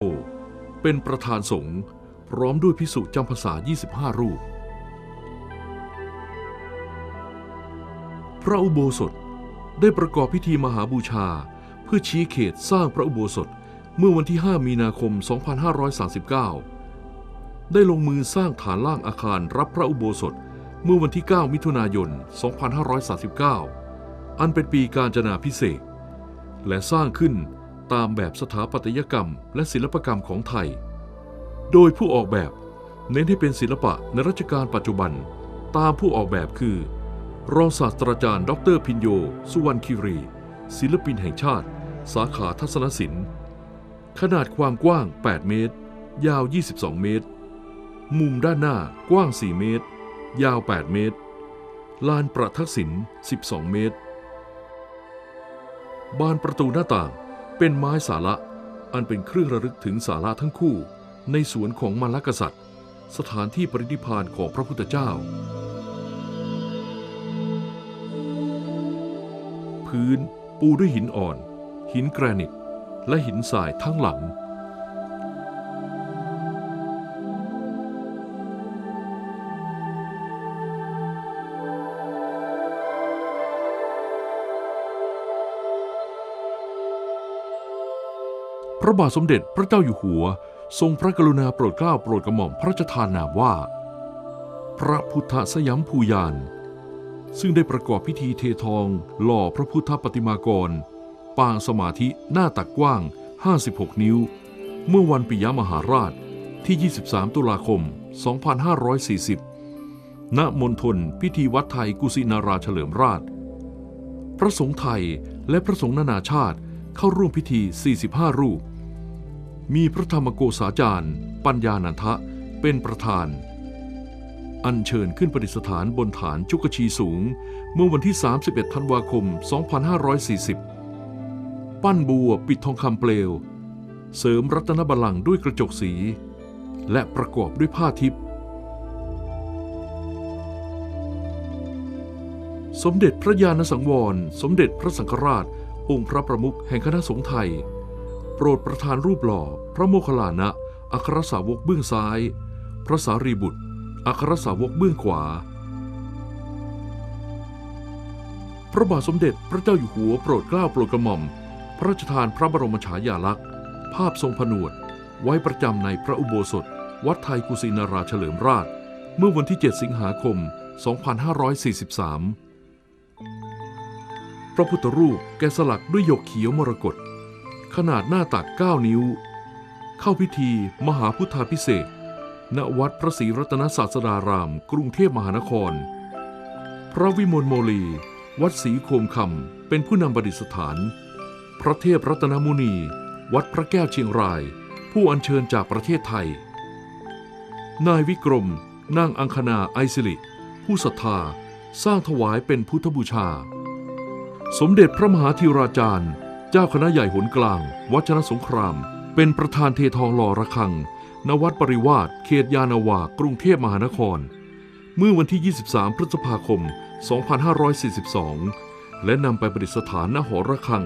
โอเป็นประธานสงฆ์พร้อมด้วยพิสุจำพรรษา 25 รูป พระอุโบสถได้ประกอบพิธีมหาบูชา เพื่อชี้เขตสร้างพระอุโบสถเมื่อวันที่ 5 มีนาคม 2539 ได้ลงมือสร้างฐานล่างอาคารรับพระอุโบสถเมื่อวันที่ 9 มิถุนายน 2539 อันเป็นปีการจนาพิเศษ และสร้างขึ้น ตามแบบสถาปัตยกรรม และศิลปกรรมของไทย โดยผู้ออกแบบเน้นให้เป็นศิลปะในรัชกาลปัจจุบัน ตามผู้ออกแบบคือ รองศาสตราจารย์ ดรพินโย สุวรรณคิรี ศิลปินแห่งชาติ สาขาทัศนศิลป์ ขนาดความกว้าง 8 เมตร ยาว 22 เมตร มุมด้านหน้ากว้าง 4 เมตร ยาว 8 เมตร ลานประทักษิณ 12 เมตร บานประตูหน้าต่าง เป็นไม้สาระอันเป็นเครื่องระลึกถึงสาระทั้งคู่ ในสวนของมรรคกษัตริย์ สถานที่ปรินิพพานของพระพุทธเจ้า พื้นปูด้วยหินอ่อน หินแกรนิต และหินทรายทั้งหลัง ระบาทสมเด็จพระเจ้าอยู่หัว ทรงพระกรุณาโปรดเกล้าโปรดกระหม่อมพระราชทานนามว่า พระพุทธสยามภูยาน ซึ่งได้ประกอบพิธีเททอง หล่อพระพุทธปฏิมากร ปางสมาธิหน้าตักกว้าง 56 นิ้ว เมื่อวันปิยมหาราชที่ 23 ตุลาคม 2540 ณ มณฑลพิธีวัดไทยกุสินาราเฉลิมราช พระสงฆ์ไทยและพระสงฆ์นานาชาติเข้าร่วมพิธี 45 รูป มีพระธรรมโกษาจารย์ ปัญญานันทะเป็นประธาน อัญเชิญขึ้นประดิษฐานบนฐานจุกชีสูง เมื่อวันที่ 31 ธันวาคม 2540 ปั้นบัวปิดทองคำเปลว เสริมรัตนบัลลังก์ด้วยกระจกสี และประกอบด้วยผ้าทิพย์สมเด็จพระญาณสังวร สมเด็จพระสังฆราช องค์พระประมุขแห่งคณะสงฆ์ไทย โปรดประทานรูปหล่อ พระโมคคัลลานะอัครสาวกเบื้องซ้าย พระสารีบุตร อัครสาวกเบื้องขวา พระบาทสมเด็จพระเจ้าอยู่หัวโปรดเกล้าโปรดกระหม่อม พระราชทานพระบรมฉายาลักษณ์ ภาพทรงผนวด ไว้ประจำในพระอุโบสถ วัดไทยกุสินาราเฉลิมราช เมื่อวันที่ 7 สิงหาคม 2543 พระพุทธรูปแกะสลักด้วยหยกเขียวมรกต ขนาดหน้าตัก 9 นิ้ว เข้าพิธีมหาพุทธาพิเศษณวัดพระศรีรัตนศาสดาราม กรุงเทพมหานคร พระวิมลโมลี วัดศรีโคมคำเป็นผู้นำประดิษฐาน พระเทพรัตนมุนี วัดพระแก้วเชียงราย ผู้อัญเชิญจากประเทศไทย นายวิกรมนางอังคณาไอซิลิผู้ศรัทธาสร้างถวายเป็นพุทธบูชา สมเด็จพระมหาธีราจารย์ จ้าคณะใหญ่หนกลาง วัชรสงคราม เป็นประธานเททองหล่อระฆัง ณ วัดปริวาสเขตยานาวากรุงเทพมหานคร เมื่อวันที่ 23 พฤษภาคม 2542 และนำไปประดิษฐานณหอระฆัง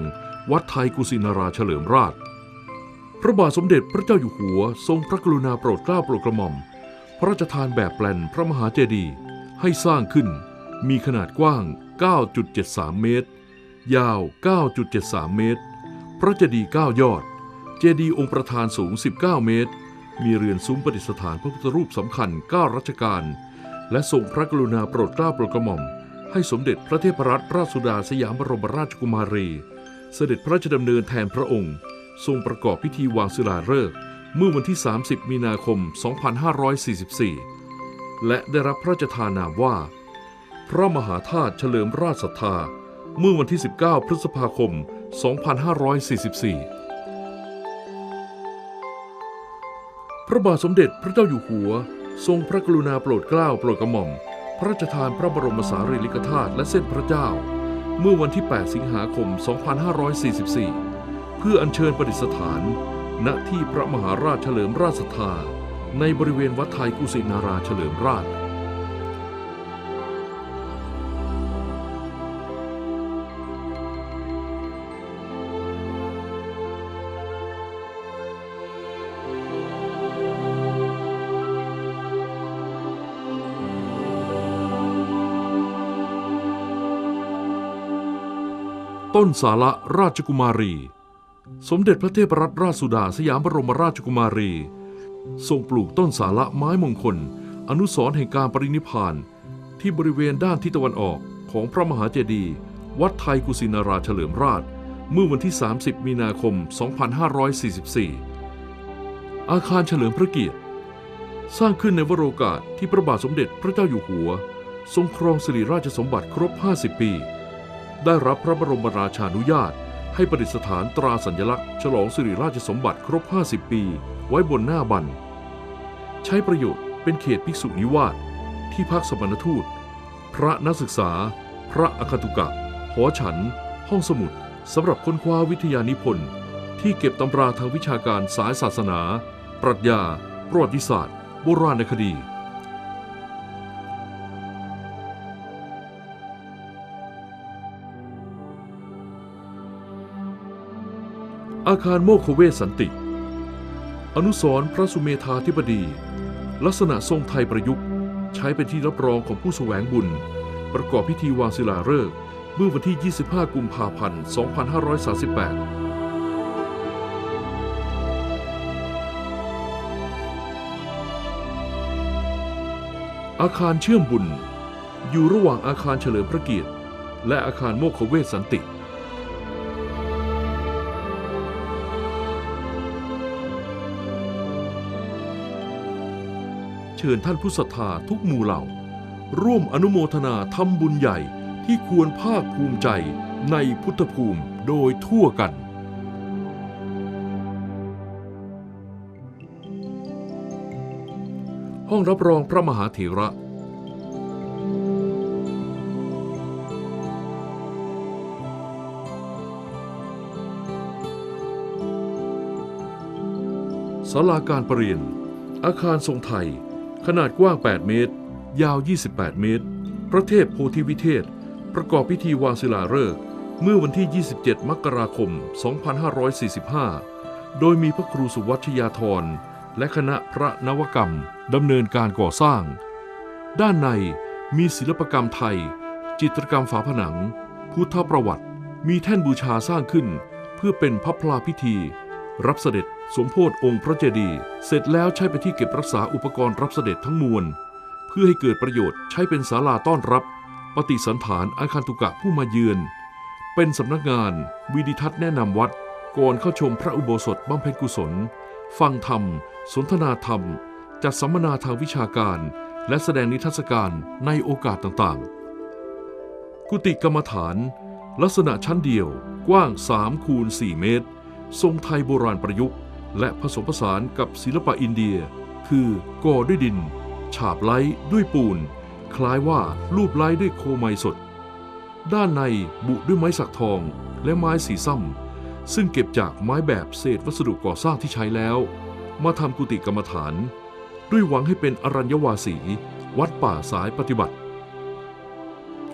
วัดไทยกุสินาราเฉลิมราช พระบาทสมเด็จพระเจ้าอยู่หัว ทรงพระกรุณาโปรดเกล้าโปรดกระหม่อม พระราชทานแบบแปลนพระมหาเจดีย์ให้สร้างขึ้น มีขนาดกว้าง 9.73 เมตร ยาว 9.73 เมตร พระเจดีย์9ยอด เจดีย์องค์ประธานสูง 19 เมตร มีเรือนซุ้มประดิษฐานพระพุทธรูปสำคัญ 9 รัชกาล และทรงพระกรุณาโปรดเกล้าโปรดกระหม่อม ให้สมเด็จพระเทพรัตนราชสุดาสยามบรมราชกุมารี เสด็จพระราชดำเนินแทนพระองค์ ทรงประกอบพิธีวางศิลาฤกษ์เมื่อวันที่ 30 มีนาคม 2544 และได้รับพระราชทานนามว่า พระมหาธาตุเฉลิมราชศรัทธา เมื่อวันที่ 19 พฤษภาคม 2544พระบาทสมเด็จพระเจ้าอยู่หัว ทรงพระกรุณาโปรดเกล้าโปรดกระหม่อม พระราชทานพระบรมสารีริกธาตุและเส้นพระเจ้า เมื่อวันที่ 8 สิงหาคม 2544 เพื่ออัญเชิญประดิษฐาน ณที่พระมหาราชเฉลิมราชศรัทธา ในบริเวณวัดไทยกุสินาราเฉลิมราช ต้นสาระราชกุมารี สมเด็จพระเทพรัตนราชสุดาสยามบรมราชกุมารี ทรงปลูกต้นสาระไม้มงคล อนุสรณ์แห่งการปรินิพพานที่บริเวณด้านทิศตะวันออกของพระมหาเจดีย์วัดไทยกุสินาราเฉลิมราช เมื่อวันที่ 30 มีนาคม 2544 อาคารเฉลิมพระเกียรติ สร้างขึ้นในวโรกาสที่พระบาทสมเด็จพระเจ้าอยู่หัว ทรงครองสิริราชสมบัติครบ 50 ปี ได้รับพระบรมราชานุญาต ให้ประดิษฐานตราสัญลักษณ์ ฉลองสิริราชสมบัติครบ 50 ปี ไว้บนหน้าบัน ใช้ประโยชน์เป็นเขตภิกษุนิวาสที่พักสมณทูต พระนักศึกษา พระอคตุกะ หอฉัน ห้องสมุดสำหรับค้นคว้าวิทยานิพนธ์ ที่เก็บตำราทางวิชาการสายศาสนา ปรัชญา ประวัติศาสตร์ โบราณคดี อาคารโมกขเวสสันติ อนุสรพระสุเมธาธิบดี ลักษณะทรงไทยประยุกต์ ใช้เป็นที่รับรองของผู้แสวงบุญ ประกอบพิธีวางศิลาฤกษ์เมื่อวันที่ 25 กุมภาพันธ์ 2538อาคารเชื่อมบุญ อยู่ระหว่างอาคารเฉลิมพระเกียรติ และอาคารโมกขเวสสันติ เชิญท่านผู้ศรัทธาทุกหมู่เหล่า ร่วมอนุโมทนาทำบุญใหญ่ที่ควรภาคภูมิใจในพุทธภูมิโดยทั่วกันห้องรับรองพระมหาเถระ ศาลาการประเรียน อาคารทรงไทย ขนาดกว้าง 8 เมตร ยาว 28 เมตร พระเทพโพธิวิเทศ ประกอบพิธีวางศิลาฤกษ์เมื่อวันที่ 27 มกราคม 2545 โดยมีพระครูสุวัชยาธร และคณะพระนวกรรมดำเนินการก่อสร้าง ด้านในมีศิลปกรรมไทย จิตรกรรมฝาผนัง พุทธประวัติ มีแท่นบูชาสร้างขึ้น เพื่อเป็นพระพลาพิธี รับเสด็จสมโพธิองค์พระเจดีย์เสร็จแล้วใช้เป็นที่เก็บรักษาอุปกรณ์รับเสด็จทั้งมวล เพื่อให้เกิดประโยชน์ใช้เป็นศาลาต้อนรับ ปฏิสันฐานอาคารตุกะผู้มาเยือน เป็นสำนักงานวิดิทัศน์แนะนำวัด ก่อนเข้าชมพระอุโบสถบำเพ็ญกุศล ฟังธรรม สนทนาธรรม จัดสัมมนาทางวิชาการ และแสดงนิทรรศการในโอกาสต่างๆ กุฏิกรรมฐาน ลักษณะชั้นเดียวกว้าง3คูณ4เมตร ทรงไทยโบราณประยุกต์ และผสมผสานกับศิลปะอินเดีย คือก่อด้วยดิน ฉาบไล้ด้วยปูน คล้ายว่ารูปไล้ด้วยโคไมสด ด้านในบุด้วยไม้สักทองและไม้สีซ้ำซึ่งเก็บจากไม้แบบเศษวัสดุก่อสร้างที่ใช้แล้ว มาทำกุฏิกรรมฐาน ด้วยหวังให้เป็นอรัญญวาสี วัดป่าสายปฏิบัติ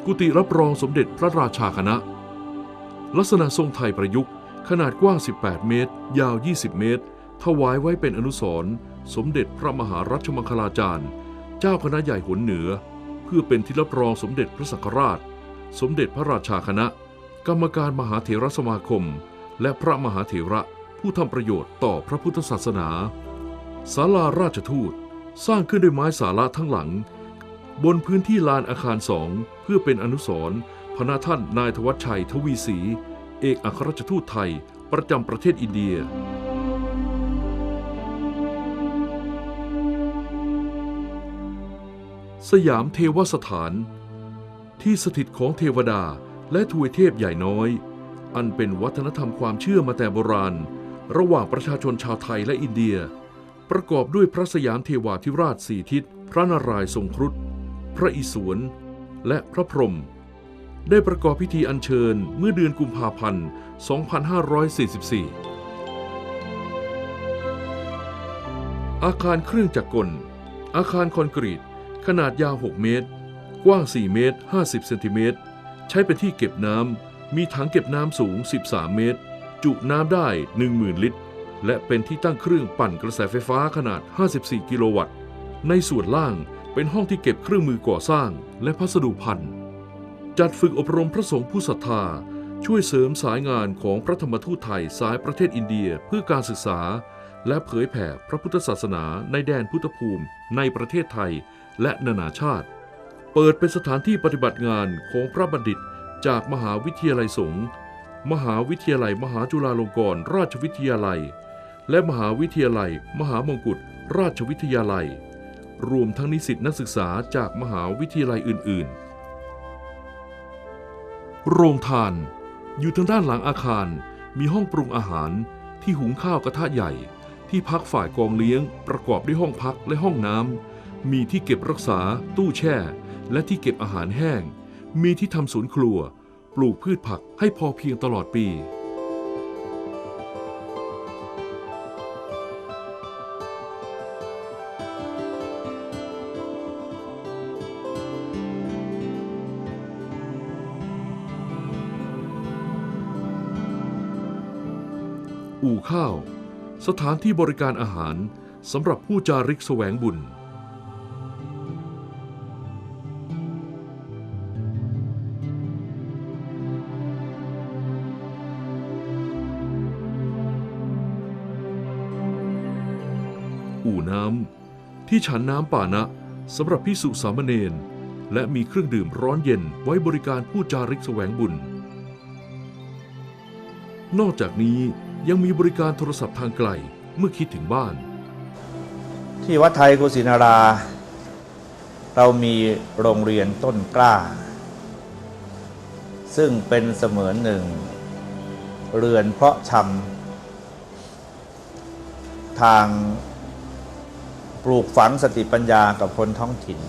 กุฏิรับรองสมเด็จพระราชาคณะ ลักษณะทรงไทยประยุกต์ ขนาดกว้าง 18 เมตร ยาว 20 เมตร ถวายไว้เป็นอนุสรณ์สมเด็จพระมหารัชมังคลาจารย์ เจ้าคณะใหญ่หนเหนือ เพื่อเป็นที่รับรองสมเด็จพระสังฆราช สมเด็จพระราชาคณะ กรรมการมหาเถรสมาคม และพระมหาเถระผู้ทำประโยชน์ต่อพระพุทธศาสนาศาลาราชทูตสร้างขึ้นด้วยไม้สาระทั้งหลัง บนพื้นที่ลานอาคารสองเพื่อเป็นอนุสรณ์พระนาท่านนายธวัชชัยทวีศรี เอกอัครราชทูตไทย ประจำประเทศอินเดีย สยามเทวสถาน ที่สถิตของเทวดาและทวยเทพใหญ่น้อย อันเป็นวัฒนธรรมความเชื่อมาแต่โบราณ ระหว่างประชาชนชาวไทยและอินเดีย ประกอบด้วยพระสยามเทวาธิราชสี่ทิศ พระนารายณ์ทรงครุฑพระอิศวรและพระพรหม ได้ประกอบพิธีอัญเชิญเมื่อเดือนกุมภาพันธ์ 2544 อาคารเครื่องจักรกล อาคารคอนกรีต ขนาดยาว 6 เมตร กว้าง 4 เมตร 50 เซนติเมตร ใช้เป็นที่เก็บน้ำ มีถังเก็บน้ำสูง 13 เมตร จุน้ำได้ 10,000 ลิตร และเป็นที่ตั้งเครื่องปั่นกระแสไฟฟ้าขนาด 54 กิโลวัตต์ ในส่วนล่างเป็นห้องที่เก็บเครื่องมือก่อสร้างและพัสดุพันธุ์ จัดฝึกอบรมพระสงฆ์ผู้ศรัทธา ช่วยเสริมสายงานของพระธรรมทูตไทยสายประเทศอินเดียเพื่อการศึกษา และเผยแผ่พระพุทธศาสนาในแดนพุทธภูมิในประเทศไทยและนานาชาติ เปิดเป็นสถานที่ปฏิบัติงานของพระบัณฑิตจากมหาวิทยาลัยสงฆ์มหาวิทยาลัย มหาจุฬาลงกรณราชวิทยาลัย และมหาวิทยาลัย มหามงกุฎราชวิทยาลัย รวมทั้งนิสิตนักศึกษาจากมหาวิทยาลัยอื่น ๆ โรงทาน อยู่ทางด้านหลังอาคารมีห้องปรุงอาหารที่หุงข้าวกระทะใหญ่ ที่พักฝ่ายกองเลี้ยง ประกอบด้วยห้องพักและห้องน้ำมีที่เก็บรักษา ตู้แช่ และที่เก็บอาหารแห้ง มีที่ทำสวนครัว ปลูกพืชผักให้พอเพียงตลอดปี อู่ข้าว สถานที่บริการอาหารสำหรับผู้จาริกแสวงบุญ อู่น้ำ ที่ฉันน้ำป่านะสำหรับพิสุสามเณรและมีเครื่องดื่มร้อนเย็นไว้บริการผู้จาริกแสวงบุญ นอกจากนี้ ยังมีบริการโทรศัพท์ทางไกลเมื่อคิดถึงบ้าน ที่วัดไทยกุสินารา เรามีโรงเรียนต้นกล้า ซึ่งเป็นเสมือนหนึ่ง เรือนเพาะชำทางปลูกฝังสติปัญญากับคนท้องถิ่น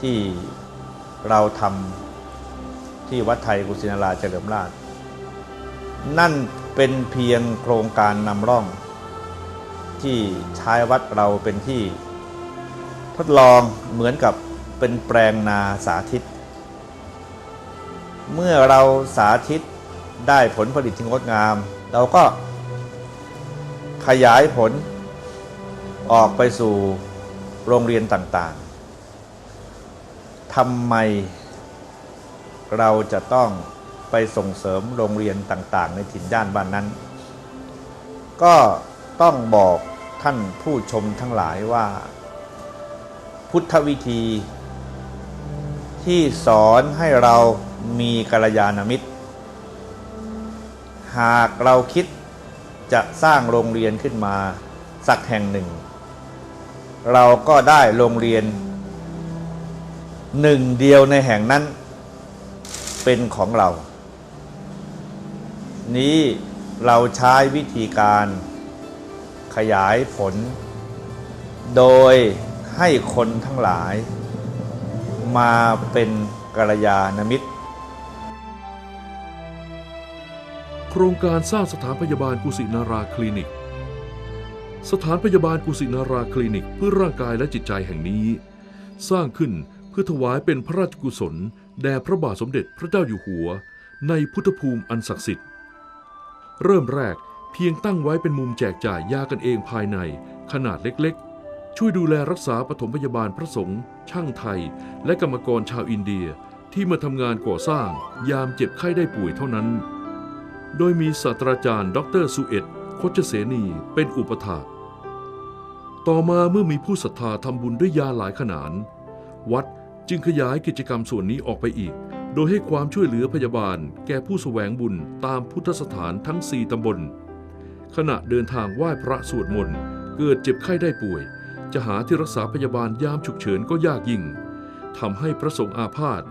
ที่เราทำที่วัดไทยกุสินาราเฉลิมราช นั่นเป็นเพียงโครงการนำร่อง ที่ใช้วัดเราเป็นที่ ทดลองเหมือนกับเป็นแปลงนาสาธิต เมื่อเราสาธิตได้ผลผลิตที่งดงาม เราก็ขยายผลออกไปสู่โรงเรียนต่างๆทำไมเราจะต้อง ไปส่งเสริมโรงเรียนต่างๆ ในถิ่นย่านบ้านนั้น ก็ต้องบอกท่านผู้ชมทั้งหลายว่า พุทธวิธี ที่สอนให้เรามีกัลยาณมิตร หากเราคิดจะสร้างโรงเรียนขึ้นมาสักแห่งหนึ่ง เราก็ได้โรงเรียน หนึ่งเดียวในแห่งนั้นเป็นของเรา นี้เราใช้วิธีการขยายผล โดยให้คนทั้งหลาย มาเป็นกัลยาณมิตร โครงการสร้างสถานพยาบาลกุสินาราคลินิก สถานพยาบาลกุสินาราคลินิกเพื่อร่างกายและจิตใจแห่งนี้ สร้างขึ้นเพื่อถวายเป็นพระราชกุศล แด่พระบาทสมเด็จพระเจ้าอยู่หัว ในพุทธภูมิอันศักดิ์สิทธิ์ เริ่มแรกเพียงตั้งไว้เป็นมุมแจกจ่ายยากันเองภายในขนาดเล็กๆ ช่วยดูแลรักษาปฐมพยาบาลพระสงฆ์ช่างไทย และกรรมกรชาวอินเดียที่มาทำงานก่อสร้างยามเจ็บไข้ได้ป่วยเท่านั้น โดยมีศาสตราจารย์ ดรสุเอ็ดโคชเสนีเป็นอุปถาต่อมาเมื่อมีผู้ศรัทธาทำบุญด้วยยาหลายขนาดวัดจึงขยายกิจกรรมส่วนนี้ออกไปอีก โดยให้ความช่วยเหลือพยาบาลแก่ผู้แสวงบุญตามพุทธสถานทั้ง 4 ตำบล ขณะเดินทางไหว้พระสวดมนต์เกิดเจ็บไข้ได้ป่วย จะหาที่รักษาพยาบาลยามฉุกเฉินก็ยากยิ่งทำให้พระสงฆ์อาพาธ